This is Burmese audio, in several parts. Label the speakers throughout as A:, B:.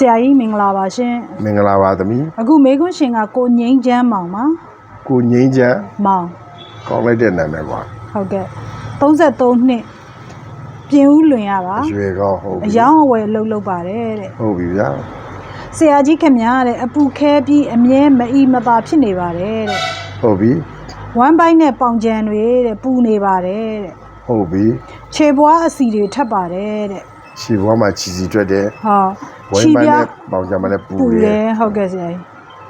A: ဆရာကြီးမင်္ဂလာပါရှင်
B: မင်္ဂလာပါသမီး
A: အခုမေခွန်းရှင်ကကိုငိမ့်ချမ်းမောင်ပါ
B: ကိုငိမ့်ချမ်း
A: မောင်
B: ကောင်းလိုက်တဲ့နာမည်ကွာ
A: ဟုတ်ကဲ့33နှစ်ပြင်ဦးလွင်ရပါ
B: အရွယ်ကောင်းဟုတ်
A: အ
B: ပြီ
A: ယောင်အဝယ်လှုပ်လှုပ်ပါတယ်တဲ့
B: ဟုတ်ပြီဗျာ
A: ဆရာကြီးခင်ဗျားတဲ့အပူခဲပြီးအမြဲမအီမသာဖြစ်နေပါတယ်တဲ့
B: ဟုတ်ပြီ
A: ဝမ်းပိုင်းနဲ့ပေါင်ကြံတွေတဲ့ပူနေပါတယ်တဲ့
B: ဟုတ်ပြီ
A: ခြေပွားအစီတွေထပ်ပါတယ်တဲ့
B: ခြေဘွားမှာခြေစီတွက်တယ်
A: ဟော
B: ဝိုင်းပန်းနဲ့ပေါင်ကြမ်းမနဲ့ပူ
A: ပူတ
B: တယ်
A: ယ်ဟုတ်ကဲ့ဆရာကြီး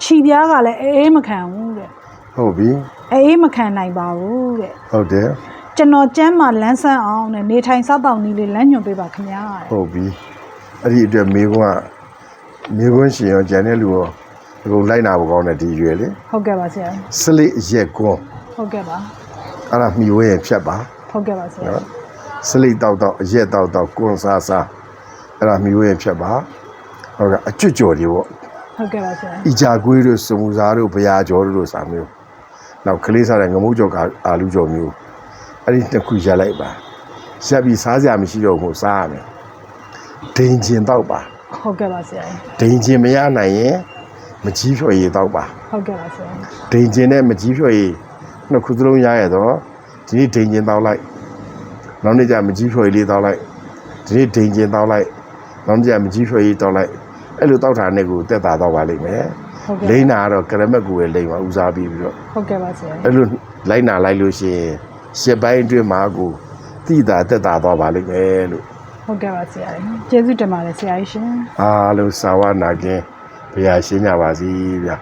A: ခြီပြားကလည်းအေးမခံဘူးတဲ့
B: ဟုတ်ပြီ
A: အေးမခံနိုင်ပါဘူးတဲ့
B: ဟုတ်တယ်
A: ကျွန်တော်ကျမ်းမှာလန်းဆန်းအောင်နဲ့နေထိုင်စားတောက်နည်းလေးလမ်းညွှန်ပေးပါခင်ဗျာတဲ့
B: ဟုတ်ပြီအဲ့ဒီအတွက်မေကွန်းကမေကွန်းရှင်ရောဂျန်တဲ့လူရောအကုန်လိုက်နာဖို့ကောင်းတယ်ဒီရွယ်လေ
A: ဟုတ်ကဲ့ပါဆရာ
B: စလိအရက်ကွန်း
A: ဟုတ်ကဲ့ပါ
B: အဲ့ဒါမှီဝဲရင်ဖြတ်ပါ
A: ဟုတ်ကဲ့ပါဆရာ
B: နော် စလိတောက်တောက်အရက်တောက်တောက်ကွန်းစားစားအဲ့ဒါမှီဝဲရင်ဖြတ်ပါဟုတ်ကအကျွတ်ကြော်တွေပေါ့
A: ဟုတ်ကဲ့ပါဆရာ
B: အီဂျာကွေးတို့စုံမှုစားတို့ဗျာကျော်တို့လိုစာမျိုးနောက်ကလေးစားတဲ့ငမုတ်ကျော်ကအာလူကျော်မျိုးအဲ့ဒီတစ်ခုရက်လိုက်ပါရက်ပြီးစားစရာမရှိတော့ဘူးစားရမယ်ဒိန်ကျင်တော့ပါ
A: ဟုတ်ကဲ့ပါဆရာ
B: ဒိန်ကျင်မရနိုင်ရင်မကြီးဖြော်ရည်တော့ပါ
A: ဟုတ်ကဲ့ပါဆရာ
B: ဒိန်ကျင်နဲ့မကြီးဖြော်ရည်နှစ်ခုသလုံးရရတော့ဒီနေ့ဒိန်ကျင်တော့လိုက် နောက်နေ့ကျမကြီးဖြော်ရည်လေးတော့လိုက်ဒီနေ့ဒိန်ကျင်တော့လိုက်နောက်နေ့ကျမကြီးဖြော်ရည်တော့လိုက်အဲ့လိုတောက်တာနဲ့ကိုတက်တာတော့ပါလိမ့်မယ်
A: ဟုတ်ကဲ့
B: လိမ့်နာကတော့ကရမက်ကူပဲလိမ့်ပါဦးစားပြီးပြီးတော့
A: ဟုတ်ကဲ့ပါဆရာ
B: အဲ့လိုလိုက်နာလိုက်လို့ရှိရင်ရှစ်ပိုင်းအတွင်းမှာကိုတိတာတက်တာတော့ပါလိမ့်မယ်လို့
A: ဟုတ်ကဲ့ပါဆရာကျေးဇူးတင်ပါတယ်ဆရာကြီးရှင်
B: အားလုံးစာဝနာကင်းဘုရားရှင်းကြပါစီဗျာ